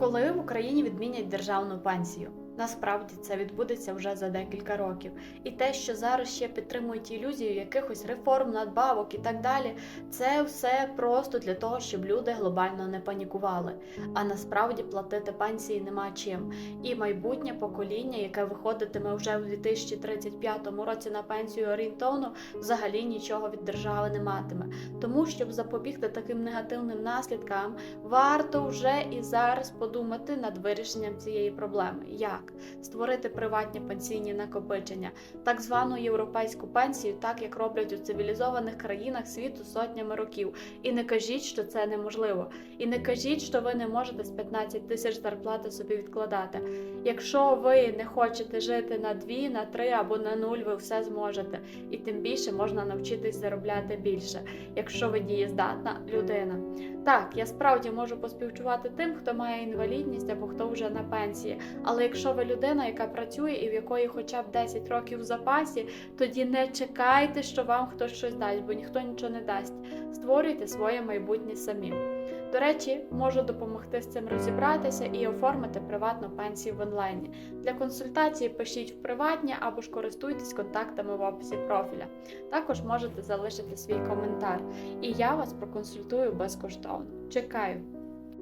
Коли в Україні відмінять державну пенсію? Насправді це відбудеться вже за декілька років. І те, що зараз ще підтримують ілюзію якихось реформ, надбавок і так далі, це все просто для того, щоб люди глобально не панікували. А насправді платити пенсії нема чим. І майбутнє покоління, яке виходитиме вже у 2035 році на пенсію орієнтовно, взагалі нічого від держави не матиме. Тому, щоб запобігти таким негативним наслідкам, варто вже і зараз подумати над вирішенням цієї проблеми. Як створити приватні пенсійні накопичення, так звану європейську пенсію, так як роблять у цивілізованих країнах світу сотнями років. І не кажіть, що це неможливо. І не кажіть, що ви не можете з 15 тисяч зарплати собі відкладати. Якщо ви не хочете жити на 2, на 3 або на 0, ви все зможете. І тим більше можна навчитись заробляти більше, якщо ви дієздатна людина. Так, я справді можу поспівчувати тим, хто має інвалідність або хто вже на пенсії. Але якщо ви людина, яка працює і в якої хоча б 10 років в запасі, тоді не чекайте, що вам хтось щось дасть, бо ніхто нічого не дасть. Створюйте своє майбутнє самі. До речі, можу допомогти з цим розібратися і оформити приватну пенсію в онлайні. Для консультації пишіть в приватні або ж користуйтесь контактами в описі профіля. Також можете залишити свій коментар, і я вас проконсультую безкоштовно. Чекаю!